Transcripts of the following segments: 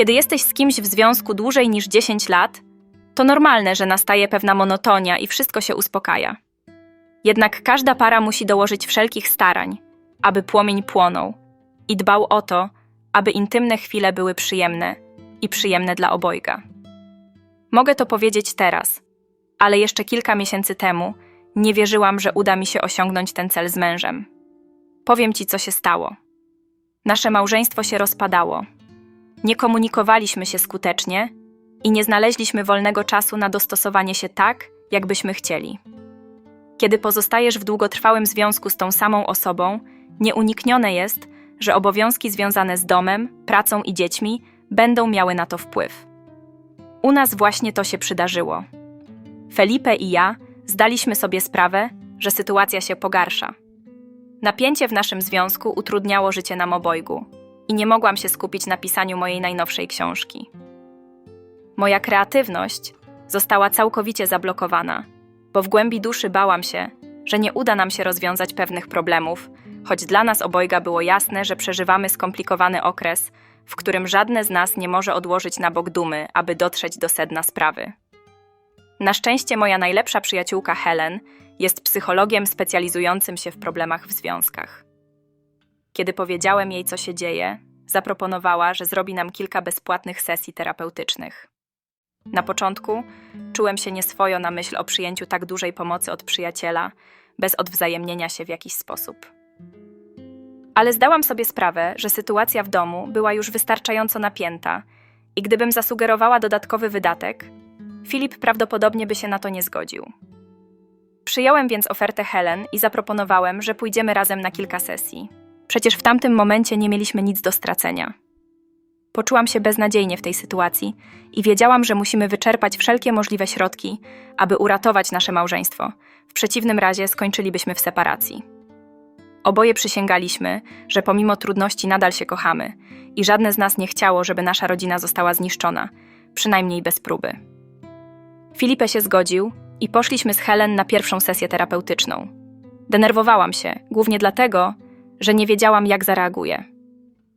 Kiedy jesteś z kimś w związku dłużej niż 10 lat, to normalne, że nastaje pewna monotonia i wszystko się uspokaja. Jednak każda para musi dołożyć wszelkich starań, aby płomień płonął i dbał o to, aby intymne chwile były przyjemne i przyjemne dla obojga. Mogę to powiedzieć teraz, ale jeszcze kilka miesięcy temu nie wierzyłam, że uda mi się osiągnąć ten cel z mężem. Powiem ci, co się stało. Nasze małżeństwo się rozpadało. Nie komunikowaliśmy się skutecznie i nie znaleźliśmy wolnego czasu na dostosowanie się tak, jakbyśmy chcieli. Kiedy pozostajesz w długotrwałym związku z tą samą osobą, nieuniknione jest, że obowiązki związane z domem, pracą i dziećmi będą miały na to wpływ. U nas właśnie to się przydarzyło. Felipe i ja zdaliśmy sobie sprawę, że sytuacja się pogarsza. Napięcie w naszym związku utrudniało życie nam obojgu i nie mogłam się skupić na pisaniu mojej najnowszej książki. Moja kreatywność została całkowicie zablokowana, bo w głębi duszy bałam się, że nie uda nam się rozwiązać pewnych problemów, choć dla nas obojga było jasne, że przeżywamy skomplikowany okres, w którym żadne z nas nie może odłożyć na bok dumy, aby dotrzeć do sedna sprawy. Na szczęście moja najlepsza przyjaciółka Helen jest psychologiem specjalizującym się w problemach w związkach. Kiedy powiedziałem jej, co się dzieje, zaproponowała, że zrobi nam kilka bezpłatnych sesji terapeutycznych. Na początku czułem się nieswojo na myśl o przyjęciu tak dużej pomocy od przyjaciela, bez odwzajemnienia się w jakiś sposób. Ale zdałam sobie sprawę, że sytuacja w domu była już wystarczająco napięta i gdybym zasugerowała dodatkowy wydatek, Filip prawdopodobnie by się na to nie zgodził. Przyjąłem więc ofertę Helen i zaproponowałem, że pójdziemy razem na kilka sesji. Przecież w tamtym momencie nie mieliśmy nic do stracenia. Poczułam się beznadziejnie w tej sytuacji i wiedziałam, że musimy wyczerpać wszelkie możliwe środki, aby uratować nasze małżeństwo. W przeciwnym razie skończylibyśmy w separacji. Oboje przysięgaliśmy, że pomimo trudności nadal się kochamy i żadne z nas nie chciało, żeby nasza rodzina została zniszczona, przynajmniej bez próby. Filipe się zgodził i poszliśmy z Helen na pierwszą sesję terapeutyczną. Denerwowałam się, głównie dlatego, że nie wiedziałam, jak zareaguję.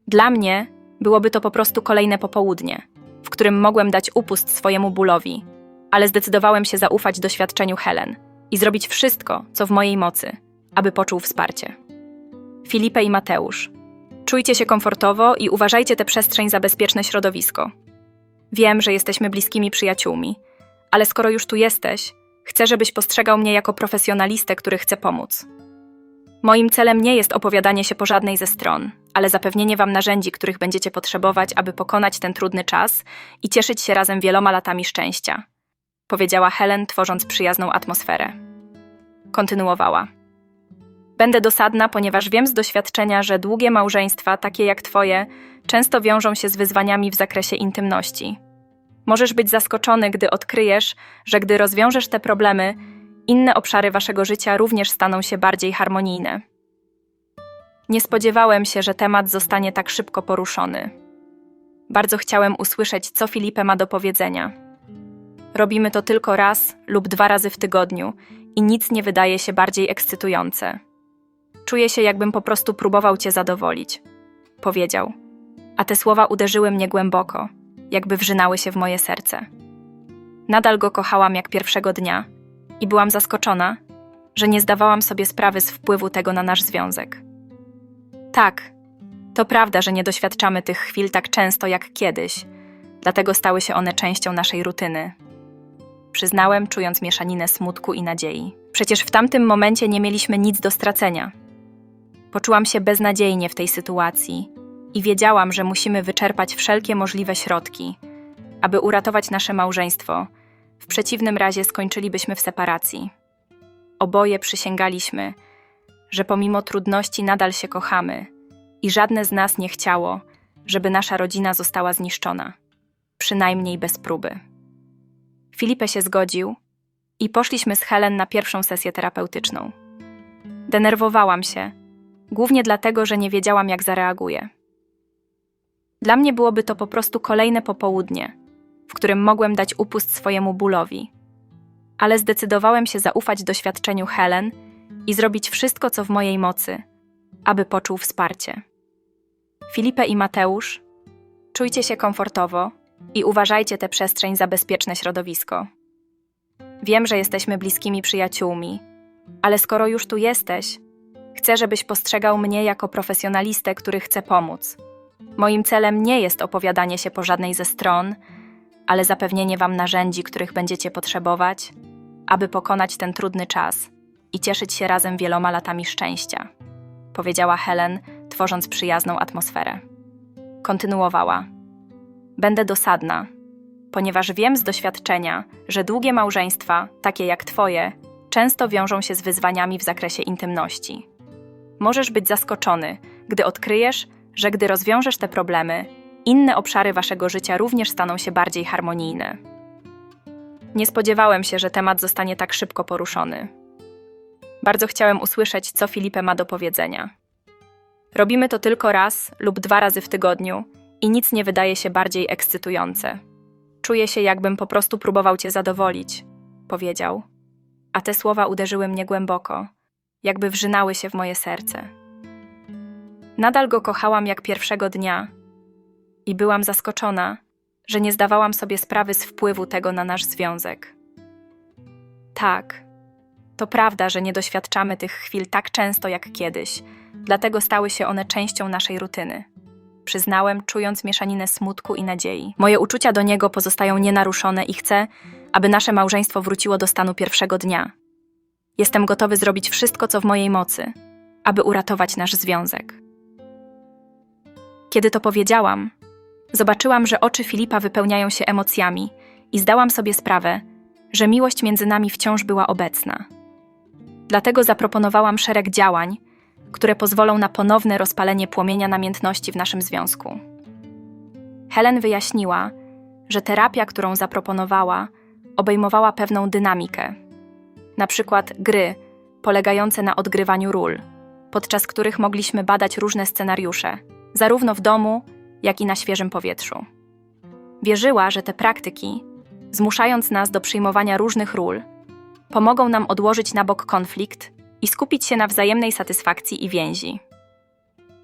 Dla mnie byłoby to po prostu kolejne popołudnie, w którym mogłem dać upust swojemu bólowi, ale zdecydowałem się zaufać doświadczeniu Helen i zrobić wszystko, co w mojej mocy, aby poczuł wsparcie. Filipe i Mateusz. Czujcie się komfortowo i uważajcie tę przestrzeń za bezpieczne środowisko. Wiem, że jesteśmy bliskimi przyjaciółmi, ale skoro już tu jesteś, chcę, żebyś postrzegał mnie jako profesjonalistę, który chce pomóc. Moim celem nie jest opowiadanie się po żadnej ze stron, ale zapewnienie Wam narzędzi, których będziecie potrzebować, aby pokonać ten trudny czas i cieszyć się razem wieloma latami szczęścia, powiedziała Helen, tworząc przyjazną atmosferę. Kontynuowała. Będę dosadna, ponieważ wiem z doświadczenia, że długie małżeństwa, takie jak Twoje, często wiążą się z wyzwaniami w zakresie intymności. Możesz być zaskoczony, gdy odkryjesz, że gdy rozwiążesz te problemy, inne obszary waszego życia również staną się bardziej harmonijne. Nie spodziewałem się, że temat zostanie tak szybko poruszony. Bardzo chciałem usłyszeć, co Filipe ma do powiedzenia. Robimy to tylko raz lub dwa razy w tygodniu i nic nie wydaje się bardziej ekscytujące. Czuję się, jakbym po prostu próbował cię zadowolić, powiedział. A te słowa uderzyły mnie głęboko, jakby wrzynały się w moje serce. Nadal go kochałam jak pierwszego dnia i byłam zaskoczona, że nie zdawałam sobie sprawy z wpływu tego na nasz związek. Tak, to prawda, że nie doświadczamy tych chwil tak często jak kiedyś, dlatego stały się one częścią naszej rutyny. Przyznałem, czując mieszaninę smutku i nadziei. Przecież w tamtym momencie nie mieliśmy nic do stracenia. Poczułam się beznadziejnie w tej sytuacji i wiedziałam, że musimy wyczerpać wszelkie możliwe środki, aby uratować nasze małżeństwo. W przeciwnym razie skończylibyśmy w separacji. Oboje przysięgaliśmy, że pomimo trudności nadal się kochamy i żadne z nas nie chciało, żeby nasza rodzina została zniszczona, przynajmniej bez próby. Filipe się zgodził i poszliśmy z Helen na pierwszą sesję terapeutyczną. Denerwowałam się, głównie dlatego, że nie wiedziałam, jak zareaguję. Dla mnie byłoby to po prostu kolejne popołudnie, w którym mogłem dać upust swojemu bólowi. Ale zdecydowałem się zaufać doświadczeniu Helen i zrobić wszystko, co w mojej mocy, aby poczuł wsparcie. Filipe i Mateusz. Czujcie się komfortowo i uważajcie tę przestrzeń za bezpieczne środowisko. Wiem, że jesteśmy bliskimi przyjaciółmi, ale skoro już tu jesteś, chcę, żebyś postrzegał mnie jako profesjonalistę, który chce pomóc. Moim celem nie jest opowiadanie się po żadnej ze stron, ale zapewnienie Wam narzędzi, których będziecie potrzebować, aby pokonać ten trudny czas i cieszyć się razem wieloma latami szczęścia, powiedziała Helen, tworząc przyjazną atmosferę. Kontynuowała. Będę dosadna, ponieważ wiem z doświadczenia, że długie małżeństwa, takie jak Twoje, często wiążą się z wyzwaniami w zakresie intymności. Możesz być zaskoczony, gdy odkryjesz, że gdy rozwiążesz te problemy, inne obszary waszego życia również staną się bardziej harmonijne. Nie spodziewałem się, że temat zostanie tak szybko poruszony. Bardzo chciałem usłyszeć, co Filipe ma do powiedzenia. Robimy to tylko raz lub dwa razy w tygodniu i nic nie wydaje się bardziej ekscytujące. Czuję się, jakbym po prostu próbował cię zadowolić, powiedział. A te słowa uderzyły mnie głęboko, jakby wrzynały się w moje serce. Nadal go kochałam jak pierwszego dnia i byłam zaskoczona, że nie zdawałam sobie sprawy z wpływu tego na nasz związek. Tak, to prawda, że nie doświadczamy tych chwil tak często jak kiedyś, dlatego stały się one częścią naszej rutyny. Przyznałem, czując mieszaninę smutku i nadziei. Moje uczucia do niego pozostają nienaruszone i chcę, aby nasze małżeństwo wróciło do stanu pierwszego dnia. Jestem gotowy zrobić wszystko, co w mojej mocy, aby uratować nasz związek. Kiedy to powiedziałam, zobaczyłam, że oczy Filipa wypełniają się emocjami i zdałam sobie sprawę, że miłość między nami wciąż była obecna. Dlatego zaproponowałam szereg działań, które pozwolą na ponowne rozpalenie płomienia namiętności w naszym związku. Helen wyjaśniła, że terapia, którą zaproponowała, obejmowała pewną dynamikę, na przykład gry polegające na odgrywaniu ról, podczas których mogliśmy badać różne scenariusze, zarówno w domu, jak i na świeżym powietrzu. Wierzyła, że te praktyki, zmuszając nas do przyjmowania różnych ról, pomogą nam odłożyć na bok konflikt i skupić się na wzajemnej satysfakcji i więzi.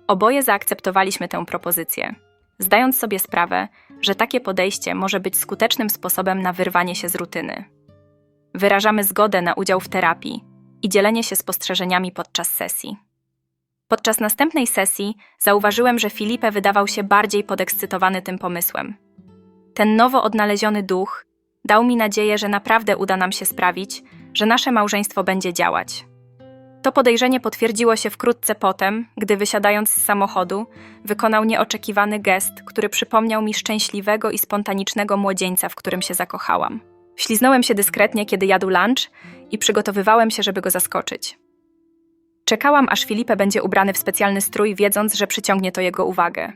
Oboje zaakceptowaliśmy tę propozycję, zdając sobie sprawę, że takie podejście może być skutecznym sposobem na wyrwanie się z rutyny. Wyrażamy zgodę na udział w terapii i dzielenie się spostrzeżeniami podczas sesji. Podczas następnej sesji zauważyłem, że Filipe wydawał się bardziej podekscytowany tym pomysłem. Ten nowo odnaleziony duch dał mi nadzieję, że naprawdę uda nam się sprawić, że nasze małżeństwo będzie działać. To podejrzenie potwierdziło się wkrótce potem, gdy wysiadając z samochodu, wykonał nieoczekiwany gest, który przypomniał mi szczęśliwego i spontanicznego młodzieńca, w którym się zakochałam. Śliznąłem się dyskretnie, kiedy jadł lunch i przygotowywałem się, żeby go zaskoczyć. Czekałam, aż Filipe będzie ubrany w specjalny strój, wiedząc, że przyciągnie to jego uwagę.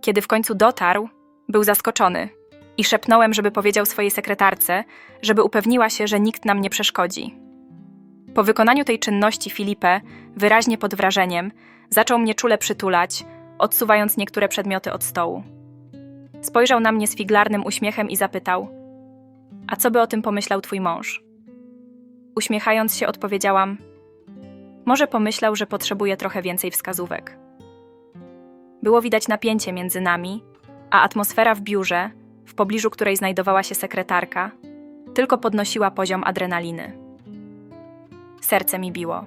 Kiedy w końcu dotarł, był zaskoczony i szepnąłem, żeby powiedział swojej sekretarce, żeby upewniła się, że nikt nam nie przeszkodzi. Po wykonaniu tej czynności Filipe, wyraźnie pod wrażeniem, zaczął mnie czule przytulać, odsuwając niektóre przedmioty od stołu. Spojrzał na mnie z figlarnym uśmiechem i zapytał: A co by o tym pomyślał twój mąż? Uśmiechając się, odpowiedziałam: Może pomyślał, że potrzebuje trochę więcej wskazówek. Było widać napięcie między nami, a atmosfera w biurze, w pobliżu której znajdowała się sekretarka, tylko podnosiła poziom adrenaliny. Serce mi biło.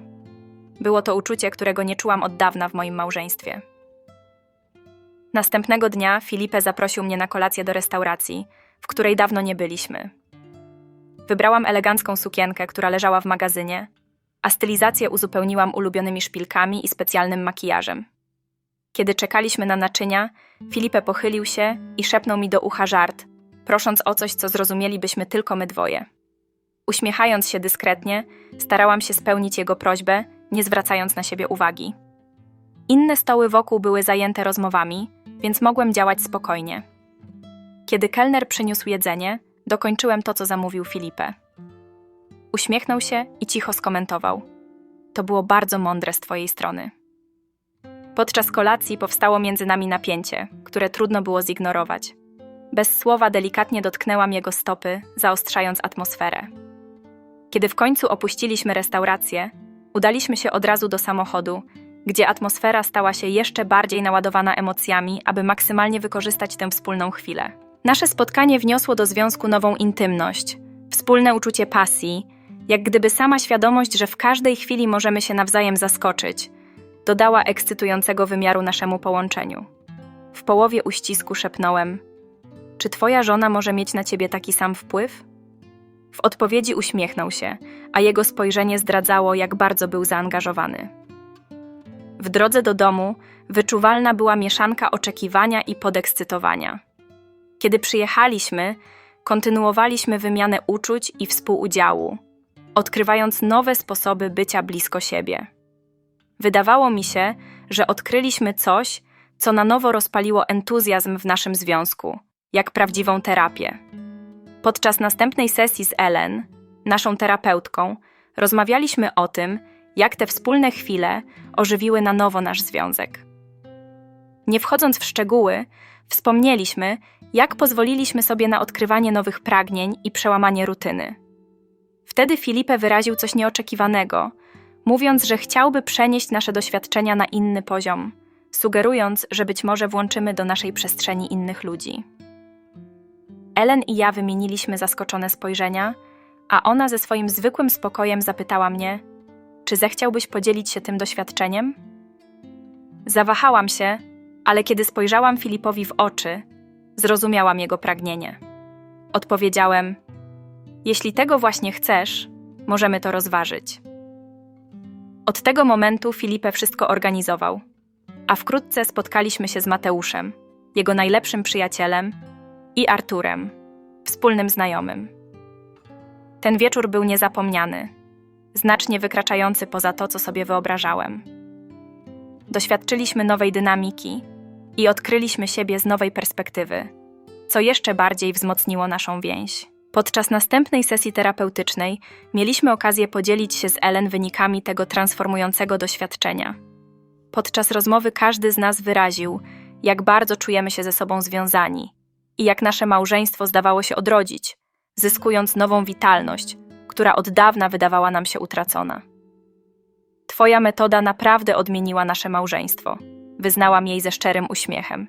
Było to uczucie, którego nie czułam od dawna w moim małżeństwie. Następnego dnia Filipe zaprosił mnie na kolację do restauracji, w której dawno nie byliśmy. Wybrałam elegancką sukienkę, która leżała w magazynie, a stylizację uzupełniłam ulubionymi szpilkami i specjalnym makijażem. Kiedy czekaliśmy na naczynia, Filipe pochylił się i szepnął mi do ucha żart, prosząc o coś, co zrozumielibyśmy tylko my dwoje. Uśmiechając się dyskretnie, starałam się spełnić jego prośbę, nie zwracając na siebie uwagi. Inne stoły wokół były zajęte rozmowami, więc mogłem działać spokojnie. Kiedy kelner przyniósł jedzenie, dokończyłem to, co zamówił Filipe. Uśmiechnął się i cicho skomentował: To było bardzo mądre z twojej strony. Podczas kolacji powstało między nami napięcie, które trudno było zignorować. Bez słowa delikatnie dotknęłam jego stopy, zaostrzając atmosferę. Kiedy w końcu opuściliśmy restaurację, udaliśmy się od razu do samochodu, gdzie atmosfera stała się jeszcze bardziej naładowana emocjami, aby maksymalnie wykorzystać tę wspólną chwilę. Nasze spotkanie wniosło do związku nową intymność, wspólne uczucie pasji, jak gdyby sama świadomość, że w każdej chwili możemy się nawzajem zaskoczyć, dodała ekscytującego wymiaru naszemu połączeniu. W połowie uścisku szepnąłem: Czy twoja żona może mieć na ciebie taki sam wpływ? W odpowiedzi uśmiechnął się, a jego spojrzenie zdradzało, jak bardzo był zaangażowany. W drodze do domu wyczuwalna była mieszanka oczekiwania i podekscytowania. Kiedy przyjechaliśmy, kontynuowaliśmy wymianę uczuć i współudziału, odkrywając nowe sposoby bycia blisko siebie. Wydawało mi się, że odkryliśmy coś, co na nowo rozpaliło entuzjazm w naszym związku, jak prawdziwą terapię. Podczas następnej sesji z Ellen, naszą terapeutką, rozmawialiśmy o tym, jak te wspólne chwile ożywiły na nowo nasz związek. Nie wchodząc w szczegóły, wspomnieliśmy, jak pozwoliliśmy sobie na odkrywanie nowych pragnień i przełamanie rutyny. Wtedy Filipe wyraził coś nieoczekiwanego, mówiąc, że chciałby przenieść nasze doświadczenia na inny poziom, sugerując, że być może włączymy do naszej przestrzeni innych ludzi. Ellen i ja wymieniliśmy zaskoczone spojrzenia, a ona ze swoim zwykłym spokojem zapytała mnie: Czy zechciałbyś podzielić się tym doświadczeniem? Zawahałam się, ale kiedy spojrzałam Filipowi w oczy, zrozumiałam jego pragnienie. Odpowiedziałem: Jeśli tego właśnie chcesz, możemy to rozważyć. Od tego momentu Filipe wszystko organizował, a wkrótce spotkaliśmy się z Mateuszem, jego najlepszym przyjacielem, i Arturem, wspólnym znajomym. Ten wieczór był niezapomniany, znacznie wykraczający poza to, co sobie wyobrażałem. Doświadczyliśmy nowej dynamiki i odkryliśmy siebie z nowej perspektywy, co jeszcze bardziej wzmocniło naszą więź. Podczas następnej sesji terapeutycznej mieliśmy okazję podzielić się z Ellen wynikami tego transformującego doświadczenia. Podczas rozmowy każdy z nas wyraził, jak bardzo czujemy się ze sobą związani i jak nasze małżeństwo zdawało się odrodzić, zyskując nową witalność, która od dawna wydawała nam się utracona. Twoja metoda naprawdę odmieniła nasze małżeństwo, wyznałam jej ze szczerym uśmiechem.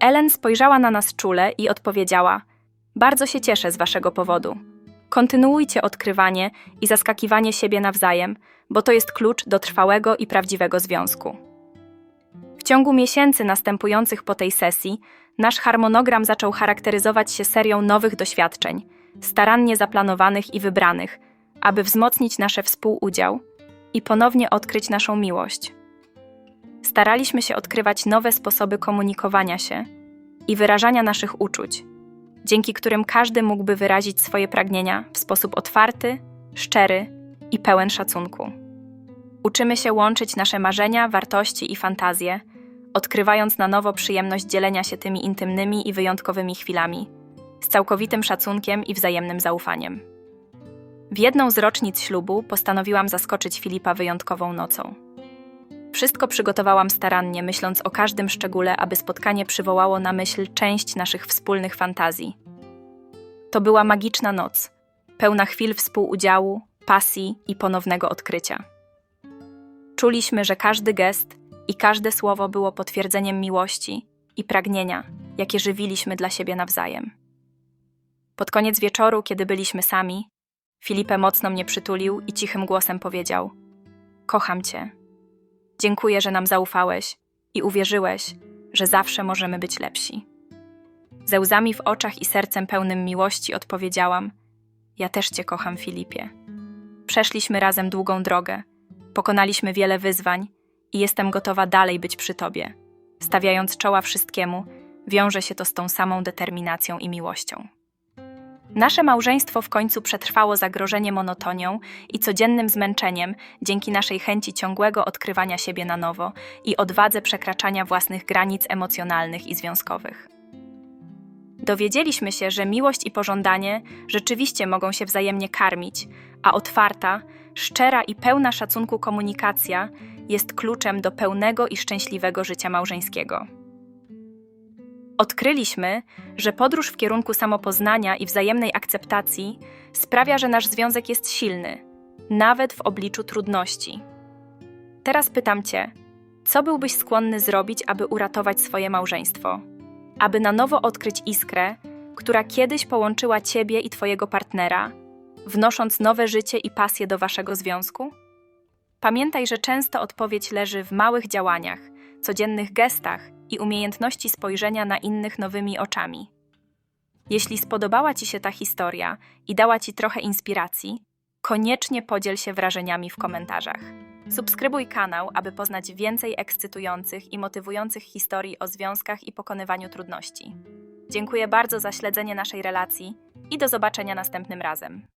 Ellen spojrzała na nas czule i odpowiedziała: Bardzo się cieszę z waszego powodu. Kontynuujcie odkrywanie i zaskakiwanie siebie nawzajem, bo to jest klucz do trwałego i prawdziwego związku. W ciągu miesięcy następujących po tej sesji nasz harmonogram zaczął charakteryzować się serią nowych doświadczeń, starannie zaplanowanych i wybranych, aby wzmocnić nasze współudział i ponownie odkryć naszą miłość. Staraliśmy się odkrywać nowe sposoby komunikowania się i wyrażania naszych uczuć, dzięki którym każdy mógłby wyrazić swoje pragnienia w sposób otwarty, szczery i pełen szacunku. Uczymy się łączyć nasze marzenia, wartości i fantazje, odkrywając na nowo przyjemność dzielenia się tymi intymnymi i wyjątkowymi chwilami, z całkowitym szacunkiem i wzajemnym zaufaniem. W jedną z rocznic ślubu postanowiłam zaskoczyć Filipa wyjątkową nocą. Wszystko przygotowałam starannie, myśląc o każdym szczególe, aby spotkanie przywołało na myśl część naszych wspólnych fantazji. To była magiczna noc, pełna chwil współudziału, pasji i ponownego odkrycia. Czuliśmy, że każdy gest i każde słowo było potwierdzeniem miłości i pragnienia, jakie żywiliśmy dla siebie nawzajem. Pod koniec wieczoru, kiedy byliśmy sami, Filipe mocno mnie przytulił i cichym głosem powiedział: Kocham cię. Dziękuję, że nam zaufałeś i uwierzyłeś, że zawsze możemy być lepsi. Ze łzami w oczach i sercem pełnym miłości odpowiedziałam: Ja też cię kocham, Filipie. Przeszliśmy razem długą drogę, pokonaliśmy wiele wyzwań i jestem gotowa dalej być przy tobie. Stawiając czoła wszystkiemu, wiąże się to z tą samą determinacją i miłością. Nasze małżeństwo w końcu przetrwało zagrożenie monotonią i codziennym zmęczeniem dzięki naszej chęci ciągłego odkrywania siebie na nowo i odwadze przekraczania własnych granic emocjonalnych i związkowych. Dowiedzieliśmy się, że miłość i pożądanie rzeczywiście mogą się wzajemnie karmić, a otwarta, szczera i pełna szacunku komunikacja jest kluczem do pełnego i szczęśliwego życia małżeńskiego. Odkryliśmy, że podróż w kierunku samopoznania i wzajemnej akceptacji sprawia, że nasz związek jest silny, nawet w obliczu trudności. teraz pytam Cię, co byłbyś skłonny zrobić, aby uratować swoje małżeństwo? Aby na nowo odkryć iskrę, która kiedyś połączyła Ciebie i Twojego partnera, wnosząc nowe życie i pasję do Waszego związku? Pamiętaj, że często odpowiedź leży w małych działaniach, codziennych gestach i umiejętności spojrzenia na innych nowymi oczami. Jeśli spodobała Ci się ta historia i dała Ci trochę inspiracji, koniecznie podziel się wrażeniami w komentarzach. Subskrybuj kanał, aby poznać więcej ekscytujących i motywujących historii o związkach i pokonywaniu trudności. Dziękuję bardzo za śledzenie naszej relacji i do zobaczenia następnym razem.